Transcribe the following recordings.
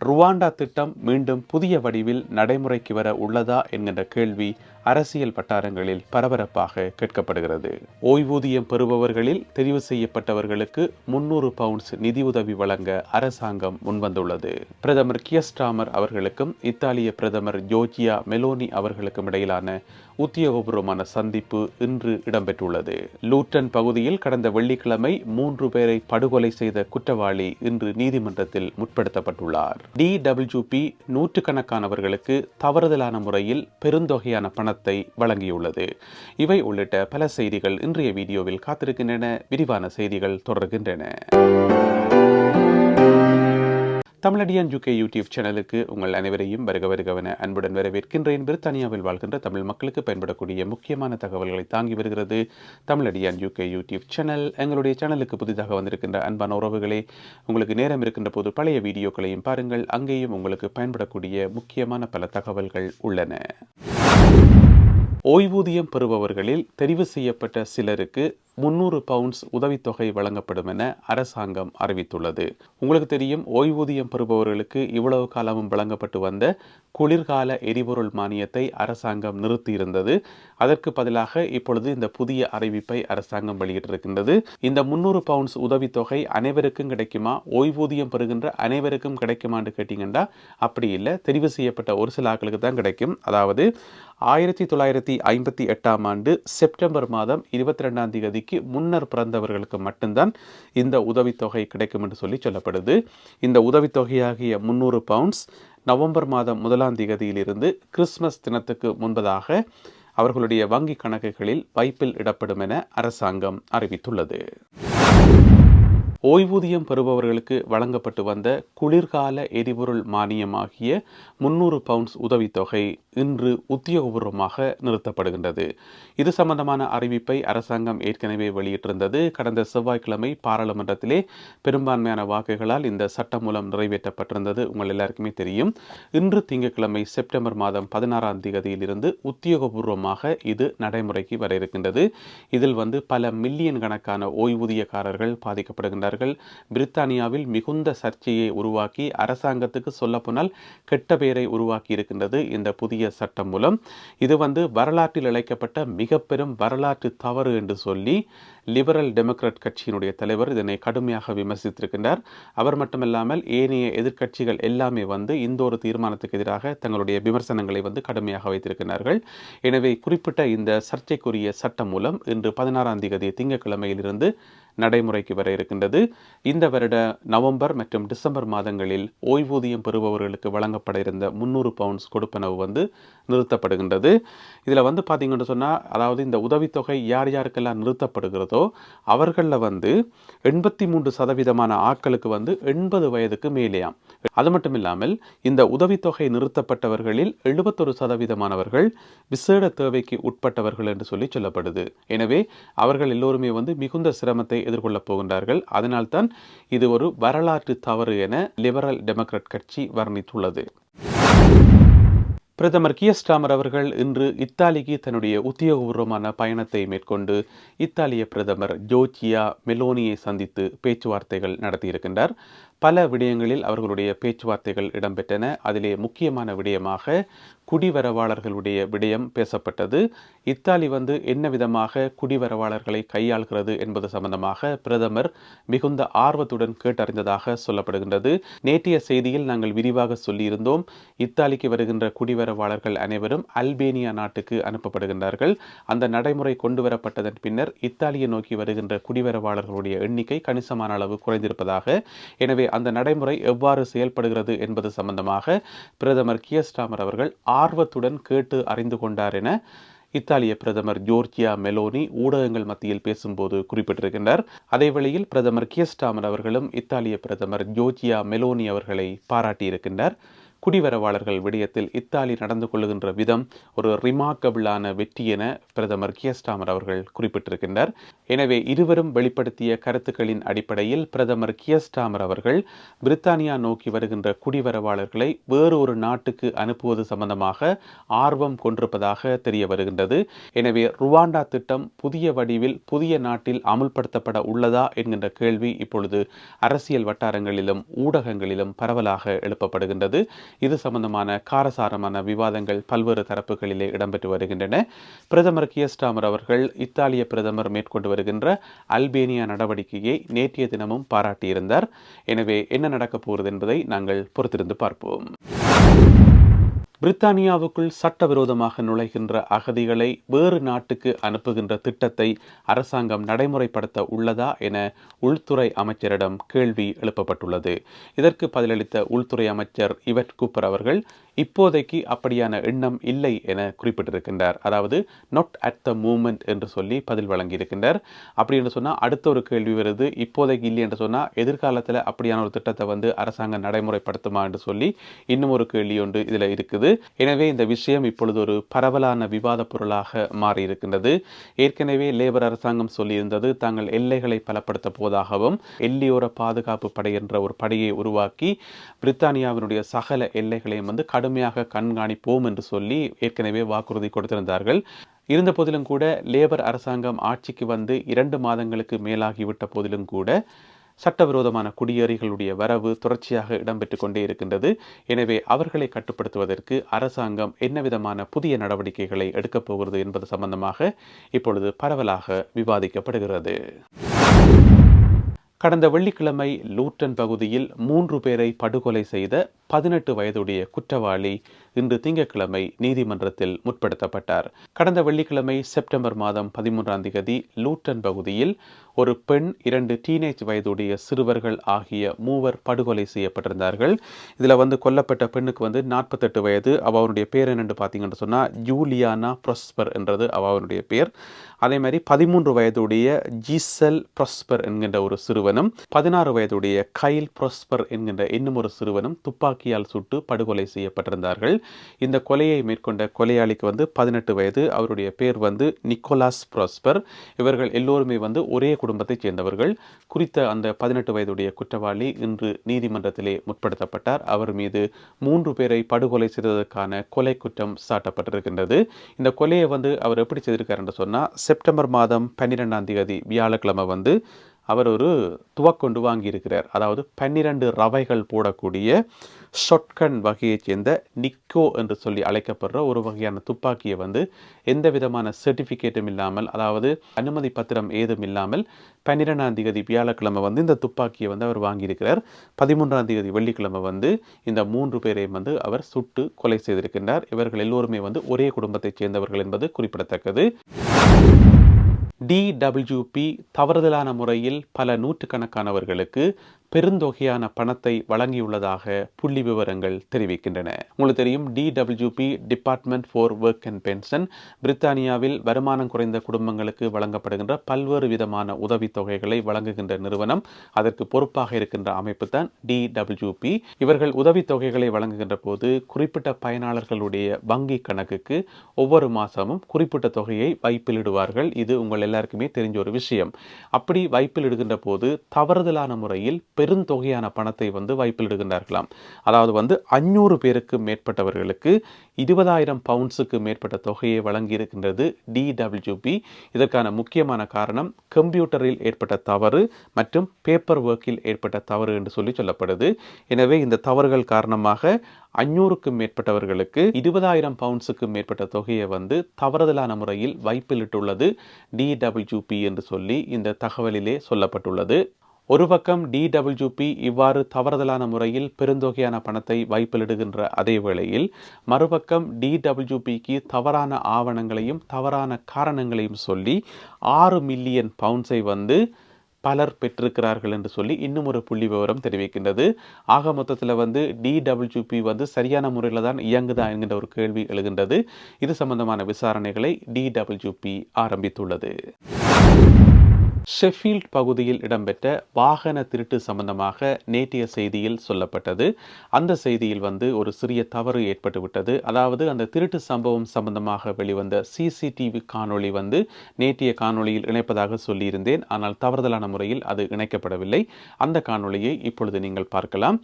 Rwanda திட்டம் மீண்டும் புதிய வடிவில் நடைமுறைக்கு வர உள்ளதா என்கின்ற கேள்வி அரசியல் வட்டாரங்களில் பரபரப்பாக கேட்கப்படுகிறது. ஓய்வூதியம் பெறுபவர்களில் தெரிவு செய்யப்பட்டவர்களுக்கு முன்னூறு பவுண்ட்ஸ் நிதியுதவி வழங்க அரசாங்கம் முன்வந்துள்ளது. பிரதமர் கியஸ்டாமர் அவர்களுக்கும் இத்தாலிய பிரதமர் ஜோர்ஜியா மெலோனி அவர்களுக்கும் இடையிலான உத்தியோகபூர்வமான சந்திப்பு இன்று இடம்பெற்றுள்ளது. லூட்டன் பகுதியில் கடந்த வெள்ளிக்கிழமை மூன்று பேரை படுகொலை செய்த குற்றவாளி இன்று நீதிமன்றத்தில் முற்படுத்தப்பட்டுள்ளார். டி டிடபிள்யூபி நூற்றுக்கணக்கானவர்களுக்கு தவறுதலான முறையில் பெருந்தொகையான பணத்தை வழங்கியுள்ளது. இவை உள்ளிட்ட பல செய்திகள் இன்றைய வீடியோவில் காத்திருக்கின்றன. விரிவான செய்திகள் தொடர்கின்றன. தமிழடியான் யூகே யூடியூப் சேனலுக்கு உங்கள் அனைவரையும் வருக வருகவன அன்புடன் வரவேற்கின்றேன். பிரித்தானியாவில் வாழ்கின்ற தமிழ் மக்களுக்கு பயன்படக்கூடிய முக்கியமான தகவல்களை தாங்கி வருகிறது தமிழடியான் யூகே யூடியூப் சேனல். எங்களுடைய சேனலுக்கு புதிதாக வந்திருக்கின்ற அன்பான உறவுகளே உங்களுக்கு நேரம் இருக்கின்ற போது பழைய வீடியோக்களையும் பாருங்கள். அங்கேயும் உங்களுக்கு பயன்படக்கூடிய முக்கியமான பல தகவல்கள் உள்ளன. ஓய்வூதியம் பெறுபவர்களில் தெரிவு செய்யப்பட்ட சிலருக்கு முன்னூறு பவுண்ட்ஸ் உதவித்தொகை வழங்கப்படும் என அரசாங்கம் அறிவித்துள்ளது. உங்களுக்கு தெரியும் ஓய்வூதியம் பெறுபவர்களுக்கு இவ்வளவு காலமும் வழங்கப்பட்டு வந்த குளிர்கால எரிபொருள் மானியத்தை அரசாங்கம் நிறுத்தியிருந்தது. அதற்கு பதிலாக இப்பொழுது இந்த புதிய அறிவிப்பை அரசாங்கம் வெளியிட்டிருக்கின்றது. இந்த முன்னூறு பவுண்ட்ஸ் உதவித்தொகை அனைவருக்கும் கிடைக்குமா? ஓய்வூதியம் பெறுகின்ற அனைவருக்கும் கிடைக்குமான்னு கேட்டீங்கன்னா அப்படி இல்லை. தெரிவு செய்யப்பட்ட ஒரு சில ஆட்களுக்கு தான் கிடைக்கும். அதாவது ஆயிரத்தி தொள்ளாயிரத்தி ஐம்பத்தி எட்டாம் ஆண்டு செப்டம்பர் மாதம் இருபத்தி ரெண்டாம் தேதிக்கு முன்னர் பிறந்தவர்களுக்கு மட்டும்தான் இந்த உதவித்தொகை கிடைக்கும் என்று சொல்லி சொல்லப்படுது. இந்த உதவித்தொகையாகிய முன்னூறு பவுண்ட்ஸ் நவம்பர் மாதம் முதலாம் தேதியிலிருந்து கிறிஸ்மஸ் தினத்துக்கு முன்பதாக அவர்களுடைய வங்கி கணக்குகளில் வைப்பில் இடப்படும் என அரசாங்கம் அறிவித்துள்ளது. ஓய்வூதியம் பெறுபவர்களுக்கு வழங்கப்பட்டு வந்த குளிர்கால எரிபொருள் மானியமாகிய முன்னூறு பவுண்ட்ஸ் உதவித்தொகை இன்று உத்தியோகபூர்வமாக நிறுத்தப்படுகின்றது. இது சம்பந்தமான அறிவிப்பை அரசாங்கம் ஏற்கனவே வெளியிட்டிருந்தது. கடந்த செவ்வாய்க்கிழமை பாராளுமன்றத்திலே பெரும்பான்மையான வாக்குகளால் இந்த சட்டம் மூலம் நிறைவேற்றப்பட்டிருந்தது உங்கள் எல்லாருக்குமே தெரியும். இன்று திங்கட்கிழமை செப்டம்பர் மாதம் பதினாறாம் தேதியிலிருந்து உத்தியோகபூர்வமாக இது நடைமுறைக்கு வர இருக்கின்றது. இதில் வந்து பல மில்லியன் கணக்கான ஓய்வூதியக்காரர்கள் பாதிக்கப்படுகின்றனர் அவர்கள் பிரித்தானியாவில் மிகுந்த சர்ச்சையை உருவாக்கி அரசாங்கத்துக்கு சொல்லப்போனால் கெட்ட பெயரை உருவாக்கி இருக்கின்றது இந்த புதிய சட்டம் மூலம். இது வந்து வரலாற்றில் இழைக்கப்பட்ட மிக பெரும் வரலாற்று தவறு என்று சொல்லி லிபரல் டெமோக்ராட் கட்சியினுடைய தலைவர் இதனை கடுமையாக விமர்சித்திருக்கின்றார். அவர் மட்டுமல்லாமல் ஏனைய எதிர்க்கட்சிகள் எல்லாமே வந்து இந்த ஒரு தீர்மானத்துக்கு எதிராக தங்களுடைய விமர்சனங்களை வந்து கடுமையாக வைத்திருக்கிறார்கள் எனவே குறிப்பிட்ட இந்த சர்ச்சைக்குரிய சட்டம் மூலம் இன்று பதினாறாம் தேதி திங்கட்கிழமையிலிருந்து நடைமுறைக்கு வர இருக்கின்றது. என்பது இந்த வருட நவம்பர் மற்றும் டிசம்பர் மாதங்களில் ஓய்வூதியம் பெறுபவர்களுக்கு வழங்கப்பட இருந்த முந்நூறு பவுண்ட்ஸ் கொடுப்பனவு வந்து நிறுத்தப்படுகின்றது. இதில் வந்து பார்த்தீங்கன்னு சொன்னால் அதாவது இந்த உதவித்தொகை யார் யாருக்கெல்லாம் நிறுத்தப்படுகிறதோ அவர்களில் வந்து எண்பத்தி மூன்று சதவீதமான ஆட்களுக்கு வந்து எண்பது வயதுக்கு மேலேயாம். அது மட்டும் இல்லாமல் இந்த உதவித்தொகை நிறுத்தப்பட்டவர்களில் எழுபத்தொரு சதவீதமானவர்கள் விசேட தேவைக்கு உட்பட்டவர்கள் என்று சொல்லி சொல்லப்படுது. எனவே அவர்கள் எல்லோருமே வந்து மிகுந்த சிரமத்தை எதிர்கொள்ளப் போகின்றார்கள். அதன் அதனால்தான் இது ஒரு வரலாற்று தவறு என லிபரல் டெமோக்ராட் கட்சி வர்ணித்துள்ளது. பிரதமர் கியஸ்டாமர் அவர்கள் இன்று இத்தாலிக்கு தன்னுடைய உத்தியோகபூர்வமான பயணத்தை மேற்கொண்டு இத்தாலிய பிரதமர் ஜோர்ஜியா மெலோனியை சந்தித்து பேச்சுவார்த்தைகள் நடத்தியிருக்கின்றார். பல விடயங்களில் அவர்களுடைய பேச்சுவார்த்தைகள் இடம்பெற்றன. அதிலே முக்கியமான விடயமாக குடிவரவாளர்களுடைய விடயம் பேசப்பட்டது. இத்தாலி வந்து என்ன விதமாக குடிவரவாளர்களை கையாள்கிறது என்பது சம்பந்தமாக பிரதமர் மிகுந்த ஆர்வத்துடன் கேட்டறிந்ததாக சொல்லப்படுகின்றது. நேற்றைய செய்தியில் நாங்கள் விரிவாக சொல்லியிருந்தோம். இத்தாலிக்கு வருகின்ற குடிவரவாளர்கள் அனைவரும் அல்பேனியா நாட்டுக்கு அனுப்பப்படுகின்றார்கள். அந்த நடைமுறை கொண்டு வரப்பட்டதன் பின்னர் இத்தாலியை நோக்கி வருகின்ற குடிவரவாளர்களுடைய எண்ணிக்கை கணிசமான அளவு குறைந்திருப்பதாக. எனவே அந்த நடைமுறை எவ்வாறு செயல்படுகிறது என்பது சம்பந்தமாக பிரதமர் கியஸ்டாமர் அவர்கள் ஆர்வத்துடன் கேட்டு அறிந்து கொண்டார் என இத்தாலிய பிரதமர் ஜோர்ஜியா மெலோனி ஊடகங்கள் மத்தியில் பேசும்போது குறிப்பிட்டிருக்கின்றார். அதே வேளையில் பிரதமர் கியஸ்டாமர் அவர்களும் இத்தாலிய பிரதமர் ஜோர்ஜியா மெலோனி அவர்களை பாராட்டியிருக்கின்றார். குடிவரவாளர்கள் விடயத்தில் இத்தாலி நடந்து கொள்ளுகின்ற விதம் ஒரு ரிமார்க்கபிளான வெற்றி என பிரதமர் கியஸ்டாமர் அவர்கள் குறிப்பிட்டிருக்கின்றார். எனவே இருவரும் வெளிப்படுத்திய கருத்துக்களின் அடிப்படையில் பிரதமர் கியஸ்டாமர் அவர்கள் பிரித்தானியா நோக்கி வருகின்ற குடிவரவாளர்களை வேறு ஒரு நாட்டுக்கு அனுப்புவது சம்பந்தமாக ஆர்வம் கொண்டிருப்பதாக தெரிய வருகின்றது. எனவே ருவாண்டா திட்டம் புதிய வடிவில் புதிய நாட்டில் அமுல்படுத்தப்பட உள்ளதா என்கின்ற கேள்வி இப்பொழுது அரசியல் வட்டாரங்களிலும் ஊடகங்களிலும் பரவலாக எழுப்பப்படுகின்றது. இது சம்பந்தமான காரசாரமான விவாதங்கள் பல்வேறு தரப்புகளிலே இடம்பெற்று வருகின்றன. பிரதமர் கியஸ்டாமர் அவர்கள் இத்தாலிய பிரதமர் மேற்கொண்டு வருகின்ற அல்பேனியா நடவடிக்கையை நேற்றைய தினமும் பாராட்டியிருந்தார். எனவே என்ன நடக்கப் போகிறது என்பதை நாங்கள் பொறுத்திருந்து பார்ப்போம். பிரித்தானியாவுக்குள் சட்டவிரோதமாக நுழைகின்ற அகதிகளை வேறு நாட்டுக்கு அனுப்புகின்ற திட்டத்தை அரசாங்கம் நடைமுறைப்படுத்த உள்ளதா என உள்துறை அமைச்சரிடம் கேள்வி எழுப்பப்பட்டுள்ளது. இதற்கு பதிலளித்த உள்துறை அமைச்சர் இவட் கூப்பர் அவர்கள் இப்போதைக்கு அப்படியான எண்ணம் இல்லை என குறிப்பிட்டிருக்கின்றார். அதாவது நாட் அட் த மூமெண்ட் என்று சொல்லி பதில் வழங்கியிருக்கின்றார். அப்படி என்று சொன்னால் அடுத்த ஒரு கேள்வி வருது இப்போதைக்கு இல்லை என்று சொன்னால் எதிர்காலத்தில் அப்படியான ஒரு திட்டத்தை வந்து அரசாங்கம் நடைமுறைப்படுத்துமா என்று சொல்லி இன்னும் ஒரு கேள்வி ஒன்று இதில் இருக்குது. எனவே இந்த விஷயம் இப்பொழுது ஒரு பரவலான விவாத பொருளாக மாறி இருக்கின்றது ஏற்கனவே லேபர் அரசாங்கம் சொல்லியிருந்தது தாங்கள் எல்லைகளை பலப்படுத்த போவதாகவும் எல்லையோர பாதுகாப்பு படை என்ற ஒரு படையை உருவாக்கி பிரித்தானியாவினுடைய சகல எல்லைகளையும் வந்து கடுமையாக கண்காணிப்போம் என்று சொல்லி ஏற்கனவே வாக்குறுதி கொடுத்திருந்தார்கள். இருந்த போதிலும் கூட லேபர் அரசாங்கம் ஆட்சிக்கு வந்து இரண்டு மாதங்களுக்கு மேலாகிவிட்ட போதிலும் கூட சட்டவிரோதமான குடியேறிகளுடைய வரவு தொடர்ச்சியாக இடம்பெற்று கொண்டே இருக்கின்றது. எனவே அவர்களை கட்டுப்படுத்துவதற்கு அரசாங்கம் என்ன விதமான புதிய நடவடிக்கைகளை எடுக்கப் போகிறது என்பது சம்பந்தமாக இப்பொழுது பரவலாக விவாதிக்கப்படுகிறது. கடந்த வெள்ளிக்கிழமை லூட்டன் பகுதியில் மூன்று பேரை படுகொலை செய்த பதினெட்டு வயதுடைய குற்றவாளி இன்று திங்கட்கிழமை நீதிமன்றத்தில் முற்படுத்தப்பட்டார். கடந்த வெள்ளிக்கிழமை செப்டம்பர் மாதம் பதிமூன்றாம் தேதி லூட்டன் பகுதியில் ஒரு பெண் இரண்டு டீனேஜ் வயதுடைய சிறுவர்கள் ஆகிய மூவர் படுகொலை செய்யப்பட்டிருந்தார்கள். இதில் வந்து கொல்லப்பட்ட பெண்ணுக்கு வந்து நாற்பத்தெட்டு வயது. அவருடைய பேர் என்னென்று பார்த்தீங்கன்னு சொன்னால் ஜூலியானா ப்ரொஸ்பர் என்றது அவருடைய பேர். அதே மாதிரி பதிமூன்று வயதுடைய ஜீசல் ப்ரொஸ்பர் என்கின்ற ஒரு சிறுவனும் பதினாறு வயதுடைய கைல் ப்ரொஸ்பர் என்கின்ற இன்னும் ஒரு சிறுவனும் துப்பாக்கியால் சுட்டு படுகொலை செய்யப்பட்டிருந்தார்கள். இந்த கொலையை மேற்கொண்ட கொலையாளிக்கு வந்து பதினெட்டு வயது. அவருடைய பேர் வந்து நிக்கோலாஸ் ப்ராஸ்பர். இவர்கள் எல்லோருமே வந்து ஒரே குடும்பத்தைச் சேர்ந்தவர்கள். குறித்த அந்த பதினெட்டு வயதுடைய குற்றவாளி இன்று நீதிமன்றத்திலே முற்படுத்தப்பட்டார். அவர் மீது மூன்று பேரை படுகொலை செய்ததற்கான கொலை குற்றம் சாட்டப்பட்டிருக்கின்றது. இந்த கொலையை வந்து அவர் எப்படி செய்திருக்கார் என்று சொன்னால் செப்டம்பர் மாதம் பன்னிரெண்டாம் தேதி வியாழக்கிழமை வந்து அவர் ஒரு துவக்கொண்டு வாங்கியிருக்கிறார். அதாவது பன்னிரண்டு ரவைகள் போடக்கூடிய ஷொட்கன் வகையைச் சேர்ந்த நிக்கோ என்று சொல்லி அழைக்கப்படுற ஒரு வகையான துப்பாக்கியை வந்து எந்த விதமான சர்டிஃபிகேட்டும் இல்லாமல் அதாவது அனுமதி பத்திரம் ஏதும் இல்லாமல் பன்னிரெண்டாம் தேதி வியாழக்கிழமை வந்து இந்த துப்பாக்கியை வந்து அவர் வாங்கியிருக்கிறார். பதிமூன்றாம் தேதி வெள்ளிக்கிழமை வந்து இந்த மூன்று பேரையும் வந்து அவர் சுட்டு கொலை செய்திருக்கின்றார். இவர்கள் எல்லோருமே வந்து ஒரே குடும்பத்தைச் சேர்ந்தவர்கள் என்பது குறிப்பிடத்தக்கது. டிடபிள்யூபி தவறுதலான முறையில் பல நூற்றுக்கணக்கானவர்களுக்கு பெருந்தொகையான பணத்தை வழங்கியுள்ளதாக புள்ளி விவரங்கள் தெரிவிக்கின்றன. உங்களுக்கு தெரியும் DWP department for work and pension பிரித்தானியாவில் வருமானம் குறைந்த குடும்பங்களுக்கு வழங்கப்படுகின்ற பல்வேறு விதமான உதவித்தொகைகளை வழங்குகின்ற நிறுவனம் அதற்கு பொறுப்பாக இருக்கின்ற அமைப்பு தான் டிடபிள்யூபி இவர்கள் உதவித்தொகைகளை வழங்குகின்ற போது குறிப்பிட்ட பயனாளர்களுடைய வங்கி கணக்குக்கு ஒவ்வொரு மாதமும் குறிப்பிட்ட தொகையை வைப்பிலிடுவார்கள். இது உங்கள் எல்லாருக்குமே தெரிஞ்ச ஒரு விஷயம். அப்படி வைப்பிலிடுகின்ற போது தவறுதலான முறையில் பெருந்தொகையான பணத்தை வந்து வைப்பிலிடுகின்றார்களாம். அதாவது வந்து அஞ்சூறு பேருக்கு மேற்பட்டவர்களுக்கு இருபதாயிரம் பவுண்ட்ஸுக்கு மேற்பட்ட தொகையை வழங்கியிருக்கின்றது டிடபிள்யூபி இதற்கான முக்கியமான காரணம் கம்ப்யூட்டரில் ஏற்பட்ட தவறு மற்றும் பேப்பர் ஒர்க்கில் ஏற்பட்ட தவறு என்று சொல்லி சொல்லப்படுது. எனவே இந்த தவறுகள் காரணமாக அஞ்சூறுக்கும் மேற்பட்டவர்களுக்கு இருபதாயிரம் பவுண்ட்ஸுக்கு மேற்பட்ட தொகையை வந்து தவறுதலான முறையில் வைப்பிலிட்டுள்ளது டிடபிள்யூபி என்று சொல்லி இந்த தகவலிலே சொல்லப்பட்டுள்ளது. ஒரு பக்கம் டிடபிள்யூபி இவ்வாறு தவறுதலான முறையில் பெருந்தொகையான பணத்தை வைப்பிலிடுகின்ற அதே வேளையில் மறுபக்கம் டிடபிள்யூபிக்கு தவறான ஆவணங்களையும் தவறான காரணங்களையும் சொல்லி ஆறு மில்லியன் பவுண்ட்ஸை வந்து பலர் பெற்றிருக்கிறார்கள் என்று சொல்லி இன்னும் ஒரு புள்ளி விவரம் தெரிவிக்கின்றது. ஆக மொத்தத்தில் வந்து டிடபிள்யூபி வந்து சரியான முறையில் தான் இயங்குதா என்கின்ற ஒரு கேள்வி எழுகின்றது. இது சம்பந்தமான விசாரணைகளை டிடபிள்யூபி ஆரம்பித்துள்ளது. ஷெஃபீல்ட் பகுதியில் இடம்பெற்ற வாகன திருட்டு சம்பந்தமாக நேற்றைய செய்தியில் சொல்லப்பட்டது. அந்த செய்தியில் வந்து ஒரு சிறிய தவறு ஏற்பட்டுவிட்டது. அதாவது அந்த திருட்டு சம்பவம் சம்பந்தமாக வெளிவந்த சிசிடிவி காணொளி வந்து நேற்றைய காணொளியில் இணைப்பதாக சொல்லியிருந்தேன். ஆனால் தவறுதலான முறையில் அது இணைக்கப்படவில்லை. அந்த காணொளியை இப்பொழுது நீங்கள் பார்க்கலாம்.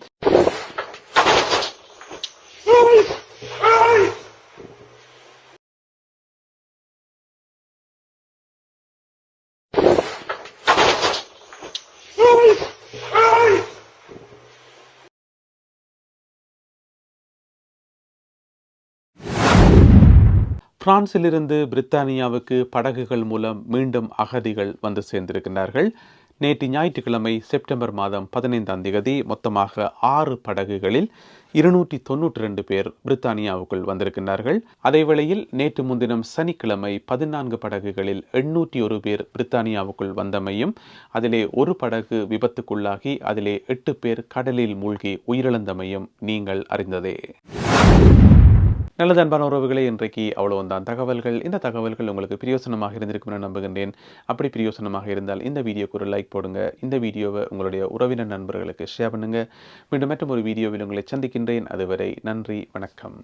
பிரான்சிலிருந்து பிரித்தானியாவுக்கு படகுகள் மூலம் மீண்டும் அகதிகள் வந்து சேர்ந்திருக்கிறார்கள். நேற்று ஞாயிற்றுக்கிழமை செப்டம்பர் மாதம் பதினைந்தாம் தேதி மொத்தமாக ஆறு படகுகளில் இருநூற்றி தொன்னூற்றி ரெண்டு பேர் பிரித்தானியாவுக்குள் வந்திருக்கின்றார்கள் அதேவேளையில் நேற்று முன்தினம் சனிக்கிழமை பதினான்கு படகுகளில் எண்ணூற்றி ஒரு பேர் பிரித்தானியாவுக்குள் வந்தமையும் அதிலே ஒரு படகு விபத்துக்குள்ளாகி அதிலே எட்டு பேர் கடலில் மூழ்கி உயிரிழந்தமையும் நீங்கள் அறிந்ததே. நல்லது அன்பான உறவுகளை இன்றைக்கு அவ்வளவுதான். தகவல்கள் இந்த தகவல்கள் உங்களுக்கு பிரியோசனமாக இருந்திருக்கும் என நம்புகின்றேன். அப்படி பிரியோசனமாக இருந்தால் இந்த வீடியோக்கு ஒரு லைக் போடுங்க. இந்த வீடியோவை உங்களுடைய உறவினர் நண்பர்களுக்கு ஷேர் பண்ணுங்க. மீண்டும் மற்றும் ஒரு வீடியோவில் உங்களை சந்திக்கின்றேன். அதுவரை நன்றி வணக்கம்.